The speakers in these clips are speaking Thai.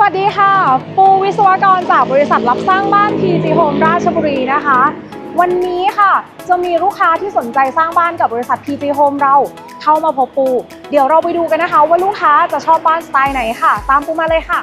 สวัสดีค่ะ ปูวิศวกรจากบริษัทรับสร้างบ้าน PG Home ราชบุรีนะคะ วันนี้ค่ะจะมีลูกค้าที่สนใจสร้างบ้านกับบริษัท PG Home เราเข้ามาพบปู เดี๋ยวเราไปดูกันนะคะ ว่าลูกค้าจะชอบบ้านสไตล์ไหนค่ะ ตามปูมาเลยค่ะ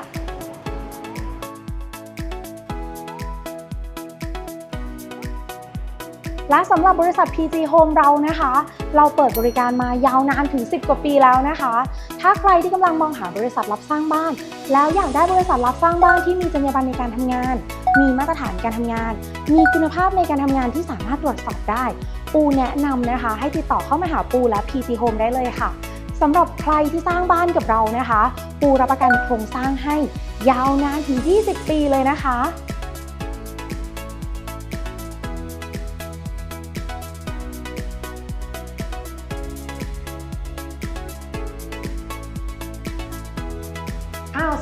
และสำหรับบริษัท PG Home เรานะคะ เราเปิดบริการมายาวนานถึง 10 กว่าปีแล้วนะคะ ถ้าใครที่กำลังมองหาบริษัทรับสร้างบ้าน แล้วอยากได้บริษัทรับสร้างบ้านที่มีจรรยาบรรณในการทำงาน มีมาตรฐานการทำงาน มีคุณภาพในการทำงานที่สามารถตรวจสอบได้ ปูแนะนำนะคะ ให้ติดต่อเข้ามาหาปูและ PC Home ได้เลยค่ะสำหรับใครที่สร้างบ้านกับเรานะคะ ปูรับประกันโครงสร้างให้ยาวนานถึง 20 ปีเลยนะคะ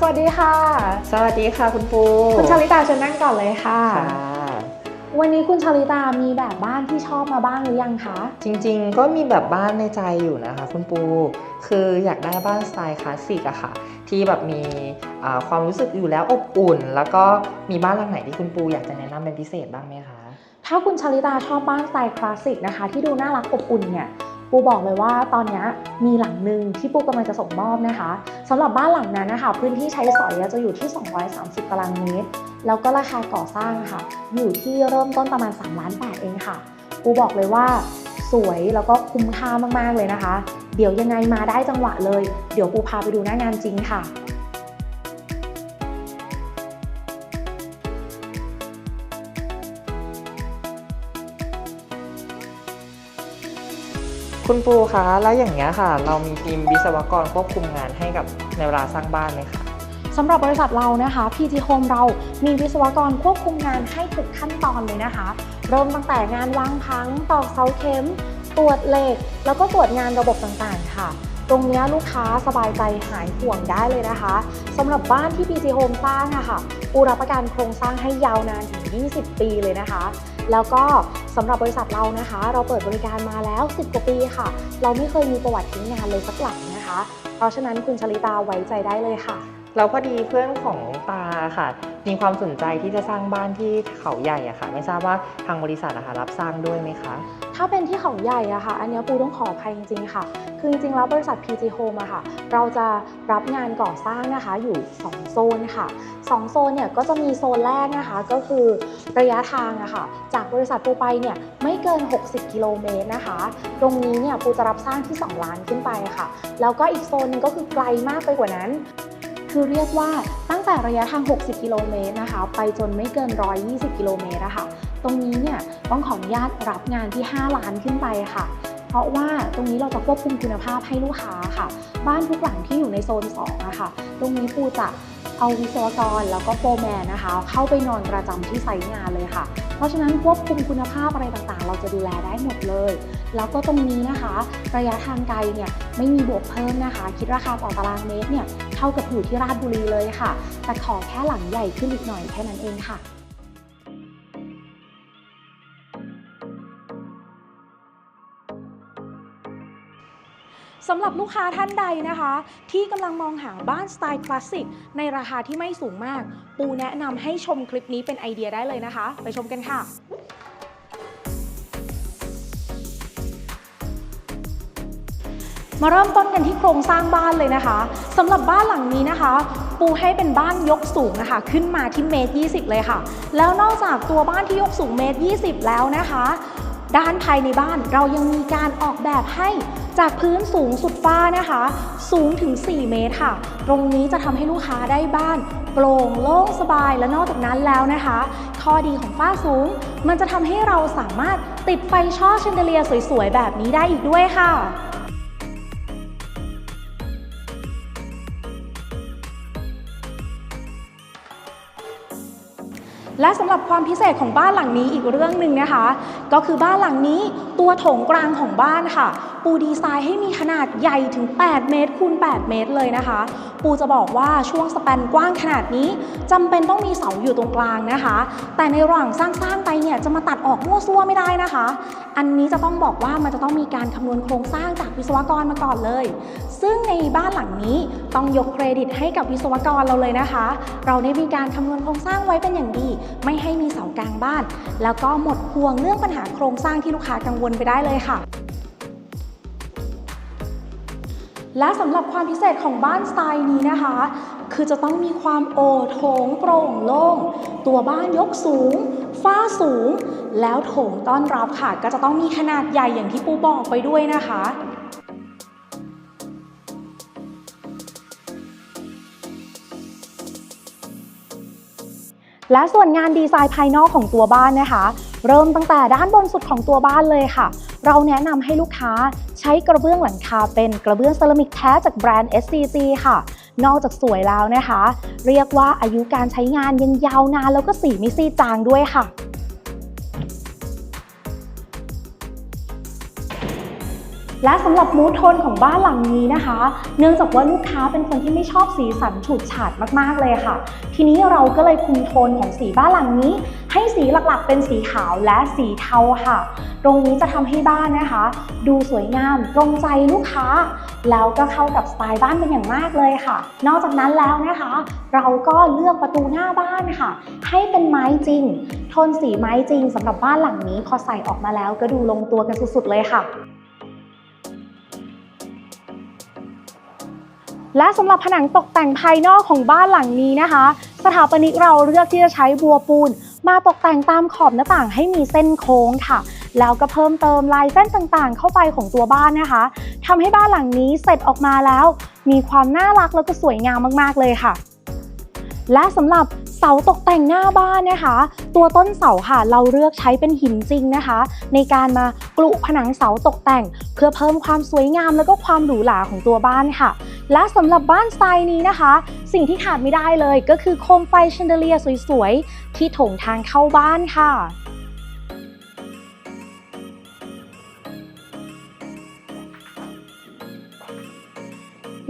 วสวัสดีค่ะ สวัสดีค่ะคุณปูคุณชลิตาเชิญนั่งก่อนเลยค่ะค่ะวันนี้คุณชลิตามีแบบบ้านที่ชอบมาบ้างหรือยังคะ จริงๆ ก็มีแบบบ้านในใจอยู่นะคะคุณปู คืออยากได้บ้านสไตล์คลาสสิกอะค่ะ ที่แบบมีอ่าความรู้สึกอยู่แล้วอบอุ่น แล้วก็มีบ้านหลังไหนที่คุณปูอยากจะแนะนำเป็นพิเศษบ้างไหมคะ ถ้าคุณชลิตาชอบบ้านสไตล์คลาสสิกนะคะที่ดูน่ารักอบอุ่นเนี่ย ปูบอกเลยว่าตอนนี้มีหลังหนึ่งที่ปูกำลังจะส่งมอบนะคะสำหรับบ้านหลังนั้นนะคะพื้นที่ใช้สอยจะอยู่ที่ 230 ตารางเมตร แล้วก็ราคาก่อสร้างค่ะ อยู่ที่เริ่มต้นประมาณ 3 ล้าน8เองค่ะ ปูบอกเลยว่าสวยแล้วก็คุ้มค่ามากๆเลยนะคะ เดี๋ยวยังไงมาได้จังหวะเลย เดี๋ยวปูพาไปดูหน้างานจริงค่ะ คุณปูคะแล้วอย่างเงี้ยค่ะ เรามีทีมวิศวกรควบคุมงานให้กับในเวลาสร้างบ้านไหมคะสำหรับบริษัทเรานะคะ PG Home เรามีวิศวกรควบคุมงานให้ทุกขั้นตอนเลยนะคะ เริ่มตั้งแต่งานวางพังตอกเสาเข็ม ตรวจเหล็ก แล้วก็ตรวจงานระบบต่างๆ ค่ะ ตรงเนี้ยลูกค้าสบายใจหายห่วงได้เลยนะคะสำหรับบ้านที่ PG Home สร้างอะค่ะปูรับประกันโครงสร้างให้ยาวนานถึง 20 ปีเลยนะคะ แล้วก็สำหรับบริษัทเรานะคะ เราเปิดบริการมาแล้ว 10 กว่าปีค่ะ เราไม่เคยมีประวัติทิ้งงานเลยสักหลังนะคะ เพราะฉะนั้นคุณชลิตาไว้ใจได้เลยค่ะ เราพอดีเพื่อนของตาค่ะ มีความสนใจที่จะสร้างบ้านที่เขาใหญ่อะค่ะ ไม่ทราบว่าทางบริษัทอะค่ะรับสร้างด้วยไหมคะ ถ้าเป็นที่เขาใหญ่อะค่ะ อันนี้ปูต้องขออภัยจริงๆค่ะ คือจริงๆแล้วบริษัท PG Home อะค่ะ เราจะรับงานก่อสร้างนะคะอยู่ 2 โซนค่ะ 2 โซนเนี่ยก็จะมีโซนแรกนะคะก็คือระยะทางอะค่ะ จากบริษัทปูไปเนี่ยไม่เกิน 60 กิโลเมตรนะคะ ตรงนี้เนี่ยปูจะรับสร้างที่ 2 ล้านขึ้นไปค่ะ แล้วก็อีกโซนหนึงก็คือไกลมากไปกว่านั้น คือเรียกว่าตั้งแต่ระยะทาง 60 กิโลเมตรนะคะ ไปจนไม่เกิน 120 กิโลเมตรอะคะตรงนี้เนี่ยต้องขออนุญาตรับงานที่ 5 ล้านขึ้นไปค่ะ เพราะว่าตรงนี้เราจะควบคุมคุณภาพให้ลูกค้าค่ะ บ้านทุกหลังที่อยู่ในโซน2อะค่ะตรงนี้ปูจะเอาวิศวกรแล้วก็โปรแมนนะคะ เข้าไปนอนประจำที่ไซต์งานเลยค่ะ เพราะฉะนั้นควบคุมคุณภาพอะไรต่างๆ เราจะดูแลได้หมดเลย แล้วก็ตรงนี้นะคะ ระยะทางไกลเนี่ยไม่มีบวกเพิ่มนะคะ คิดราคาต่อตารางเมตรเนี่ย ท่ากับอยู่ที่ราชบุรีเลยค่ะ แต่ขอแค่หลังใหญ่ขึ้นอีกหน่อยแค่นั้นเองค่ะสำหรับลูกค้าท่านใดนะคะ ที่กำลังมองหาบ้านสไตล์คลาสสิกในราคาที่ไม่สูงมาก ปูแนะนำให้ชมคลิปนี้เป็นไอเดียได้เลยนะคะ ไปชมกันค่ะ มาเริ่มต้นกันที่โครงสร้างบ้านเลยนะคะสำหรับบ้านหลังนี้นะคะ ปูให้เป็นบ้านยกสูงนะคะ ขึ้นมาที่เมตร20 เลยค่ะ แล้วนอกจากตัวบ้านที่ยกสูงเมตร20 แล้วนะคะ ด้านภายในบ้านเรายังมีการออกแบบให้จากพื้นสูงสุดฟ้านะคะ สูงถึง 4 เมตรค่ะ ตรงนี้จะทำให้ลูกค้าได้บ้านโปร่งโล่งสบายและนอกจากนั้นแล้วนะคะ ข้อดีของฝ้าสูง มันจะทำให้เราสามารถติดไฟช่อแชนเดเลียสวยๆ แบบนี้ได้อีกด้วยค่ะ และสำหรับความพิเศษของบ้านหลังนี้อีกเรื่องหนึ่งนะคะ ก็คือบ้านหลังนี้ตัวโถงกลางของบ้านค่ะ ปูดีไซน์ให้มีขนาดใหญ่ถึง 8 เมตรคูณ 8 เมตรเลยนะคะ ปูจะบอกว่าช่วงสแปนกว้างขนาดนี้จำเป็นต้องมีเสาอยู่ตรงกลางนะคะ แต่ในระหว่างสร้างๆไปเนี่ยจะมาตัดออกมั่วซั่วไม่ได้นะคะ อันนี้จะต้องบอกว่ามันจะต้องมีการคำนวณโครงสร้างจากวิศวกรมาก่อนเลย ซึ่งในบ้านหลังนี้ต้องยกเครดิตให้กับวิศวกรเราเลยนะคะ เราได้มีการคำนวณโครงสร้างไว้เป็นอย่างดี ไม่ให้มีเสากลางบ้าน แล้วก็หมดห่วงเรื่องปัญหาโครงสร้างที่ลูกค้ากังวลไปได้เลยค่ะ และสำหรับความพิเศษของบ้านสไตล์นี้นะคะ คือจะต้องมีความโอโถงโปร่งโล่ง ตัวบ้านยกสูง ฝ้าสูง แล้วโถงต้อนรับค่ะ ก็จะต้องมีขนาดใหญ่อย่างที่ปูบอกไปด้วยนะคะและส่วนงานดีไซน์ภายนอกของตัวบ้านนะคะ เริ่มตั้งแต่ด้านบนสุดของตัวบ้านเลยค่ะ เราแนะนำให้ลูกค้า ใช้กระเบื้องหลังคาเป็นกระเบื้องเซรามิกแท้จากแบรนด์ SCC ค่ะ นอกจากสวยแล้วนะคะ เรียกว่าอายุการใช้งานยังยาวนานแล้วก็สีไม่ซีดจางด้วยค่ะ และสำหรับมูทโทนของบ้านหลังนี้นะคะ เนื่องจากว่าลูกค้าเป็นคนที่ไม่ชอบสีสันฉูดฉาดมากๆเลยค่ะ ทีนี้เราก็เลยคุมโทนของสีบ้านหลังนี้ ให้สีหลักๆ เป็นสีขาวและสีเทาค่ะ ตรงนี้จะทำให้บ้านนะคะ ดูสวยงามตรงใจลูกค้า แล้วก็เข้ากับสไตล์บ้านเป็นอย่างมากเลยค่ะ นอกจากนั้นแล้วนะคะ เราก็เลือกประตูหน้าบ้านค่ะ ให้เป็นไม้จริง โทนสีไม้จริงสำหรับบ้านหลังนี้พอใส่ออกมาแล้วก็ดูลงตัวกันสุดๆเลยค่ะ และสำหรับผนังตกแต่งภายนอกของบ้านหลังนี้นะคะ สถาปนิกเราเลือกที่จะใช้บัวปูน มาตกแต่งตามขอบหน้าต่างให้มีเส้นโค้งค่ะ แล้วก็เพิ่มเติมลายเส้นต่างๆ เข้าไปของตัวบ้านนะคะทำให้บ้านหลังนี้เสร็จออกมาแล้ว มีความน่ารักแล้วก็สวยงามมากๆเลยค่ะ และสำหรับ เสาตกแต่งหน้าบ้านนะคะ ตัวต้นเสาค่ะเราเลือกใช้เป็นหินจริงนะคะ ในการมากลุผนังเสาตกแต่ง เพื่อเพิ่มความสวยงามแล้วก็ความหรูหราของตัวบ้านค่ะ และสำหรับบ้านสไตล์นี้นะคะ สิ่งที่ขาดไม่ได้เลยก็คือโคมไฟแชนเดเลียสวยๆ ที่ถงทางเข้าบ้านค่ะ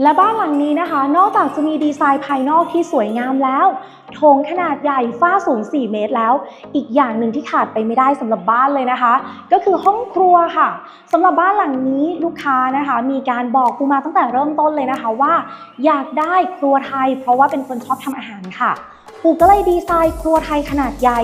และบ้านหลังนี้นะคะ นอกจากจะมีดีไซน์ภายนอกที่สวยงามแล้ว โถงขนาดใหญ่ฝ้าสูง 4 เมตรแล้ว อีกอย่างหนึ่งที่ขาดไปไม่ได้สำหรับบ้านเลยนะคะ ก็คือห้องครัวค่ะสำหรับบ้านหลังนี้ลูกค้านะคะ มีการบอกกูมาตั้งแต่เริ่มต้นเลยนะคะว่า อยากได้ครัวไทย เพราะว่าเป็นคนชอบทำอาหารค่ะปูก็เลยดีไซน์ครัวไทยขนาดใหญ่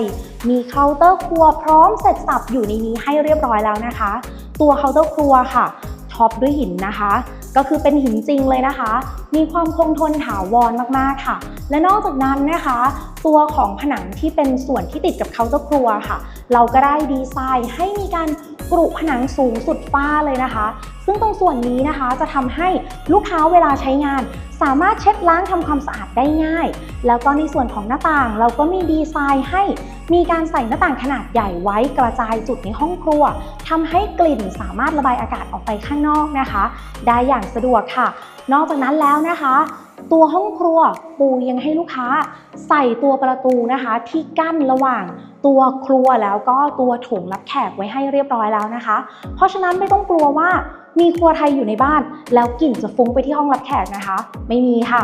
มีเคาน์เตอร์ครัวพร้อมเสร็จสับอยู่ในนี้ให้เรียบร้อยแล้วนะคะ ตัวเคาน์เตอร์ครัวค่ะท็อปด้วยหินนะคะ ก็คือเป็นหินจริงเลยนะคะ มีความคงทนถาวรมากๆค่ะ และนอกจากนั้นนะคะ ตัวของผนังที่เป็นส่วนที่ติดกับเคาน์เตอร์ครัวค่ะ เราก็ได้ดีไซน์ให้มีการกรุผนังสูงสุดฟ้าเลยนะคะ ซึ่งตรงส่วนนี้นะคะจะทำให้ลูกค้าเวลาใช้งาน สามารถเช็ดล้างทำความสะอาดได้ง่าย แล้วก็ในส่วนของหน้าต่างเราก็มีดีไซน์ให้มีการใส่หน้าต่างขนาดใหญ่ไว้กระจายจุดในห้องครัวทำให้กลิ่นสามารถระบายอากาศออกไปข้างนอกนะคะ ได้อย่างสะดวกค่ะนอกจากนั้นแล้วนะคะ ตัวห้องครัวปูยังให้ลูกค้าใส่ตัวประตูนะคะ ที่กั้นระหว่างตัวครัวแล้วก็ตัวโถงรับแขกไว้ให้เรียบร้อยแล้วนะคะ เพราะฉะนั้นไม่ต้องกลัวว่ามีครัวไทยอยู่ในบ้าน แล้วกลิ่นจะฟุ้งไปที่ห้องรับแขกนะคะ ไม่มีค่ะ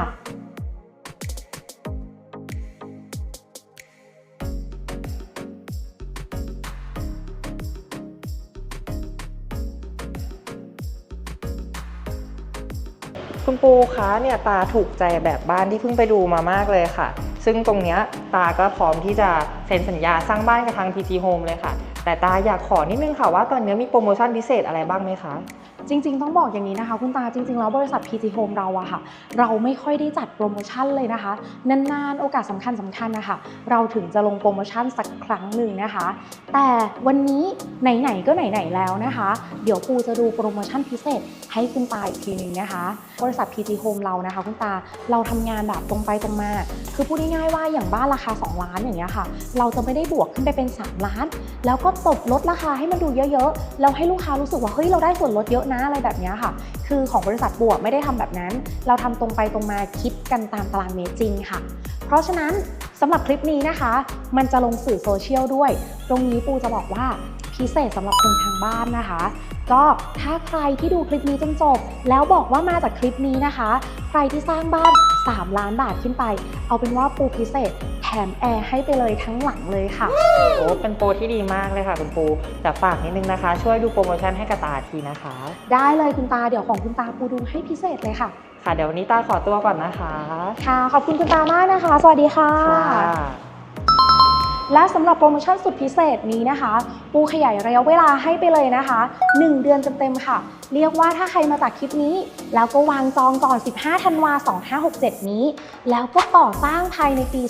คุณปูคะเนี่ยตาถูกใจแบบบ้านที่เพิ่งไปดูมามากเลยค่ะ ซึ่งตรงเนี้ยตาก็พร้อมที่จะเซ็นสัญญาสร้างบ้านกับทาง PG Home เลยค่ะ แต่ตาอยากขอนิดนึงค่ะว่าตอนนี้มีโปรโมชั่นพิเศษอะไรบ้างไหมคะ จริง ๆ ต้องบอกอย่างนี้นะคะ คุณตาจริง ๆ แล้วบริษัท PT Home เราอะค่ะ เราไม่ค่อยได้จัดโปรโมชั่นเลยนะคะ นาน ๆ โอกาสสำคัญสำคัญนะคะเราถึงจะลงโปรโมชั่นสักครั้งหนึ่งนะคะ แต่วันนี้ไหน ๆ ก็ไหน ๆ แล้วนะคะ เดี๋ยวปูจะดูโปรโมชั่นพิเศษให้คุณตาอีกทีหนึ่งนะคะ บริษัท PT Home เรานะคะ คุณตาเราทำงานแบบตรงไปตรงมา คือพูดง่ายๆว่าอย่างบ้านราคา 2 ล้านอย่างเงี้ยค่ะ เราจะไม่ได้บวกขึ้นไปเป็น 3 ล้าน แล้วก็ตบลดราคาให้มันดูเยอะๆแล้วให้ลูกค้ารู้สึกว่าเฮ้ยเราได้ส่วนลดเยอะนะอะไรแบบนี้ค่ะ คือของบริษัทบวกไม่ได้ทำแบบนั้น เราทำตรงไปตรงมาคิดกันตามตารางเมตรจริงค่ะ เพราะฉะนั้นสำหรับคลิปนี้นะคะ มันจะลงสื่อโซเชียลด้วย ตรงนี้ปูจะบอกว่าพิเศษสำหรับคนทางบ้านนะคะ ก็ถ้าใครที่ดูคลิปนี้จนจบ แล้วบอกว่ามาจากคลิปนี้นะคะ ใครที่สร้างบ้าน 3 ล้านบาทขึ้นไป เอาเป็นว่าปูพิเศษแถมแอร์ให้ไปเลยทั้งหลังเลยค่ะ โอ้เป็นโปรที่ดีมากเลยค่ะคุณปู แต่ฝากนิดนึงนะคะ ช่วยดูโปรโมชั่นให้กับตาทีนะคะ ได้เลยคุณตาเดี๋ยวของคุณตาปูดูให้พิเศษเลยค่ะ ค่ะ เดี๋ยววันนี้ตาขอตัวก่อนนะคะ ค่ะ ขอบคุณคุณตามากนะคะ สวัสดีค่ะค่ะ และสำหรับโปรโมชั่นสุดพิเศษนี้นะคะ ปูขยายระยะเวลาให้ไปเลยนะคะ 1 เดือนเต็มๆค่ะ เรียกว่าถ้าใครมาจากคลิปนี้ แล้วก็วางจองก่อน 15 ธันวา 2567 นี้ แล้วก็ต่อสร้างภายในปี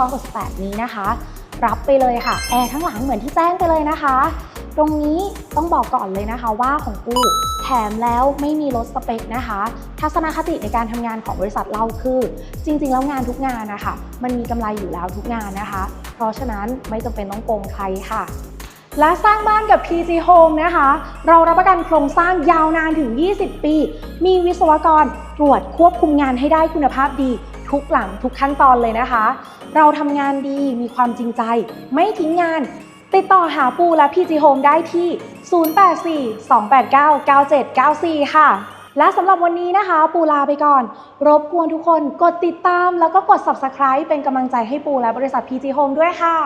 2568 นี้นะคะ รับไปเลยค่ะ แอร์ทั้งหลังเหมือนที่แจ้งไปเลยนะคะ ตรงนี้ต้องบอกก่อนเลยนะคะว่าของปูแถมแล้วไม่มีลดสเปคนะคะ ทัศนคติในการทำงานของบริษัทเราคือ จริง ๆ แล้วงานทุกงานนะคะมันมีกำไรอยู่แล้วทุกงานนะคะ เพราะฉะนั้นไม่จำเป็นต้องโกงใครค่ะและสร้างบ้านกับ PG Home นะคะ เรารับประกันโครงสร้างยาวนานถึง 20 ปี มีวิศวกรตรวจควบคุมงานให้ได้คุณภาพดี ทุกหลังทุกขั้นตอนเลยนะคะ เราทำงานดีมีความจริงใจ ไม่ทิ้งงาน ติดต่อหาปูและพีจีโฮมได้ที่ 0842899794 ค่ะ และสำหรับวันนี้นะคะ ปูลาไปก่อน รบกวนทุกคนกดติดตามแล้วก็กด subscribe เป็นกำลังใจให้ปูและบริษัท PG Home ด้วยค่ะ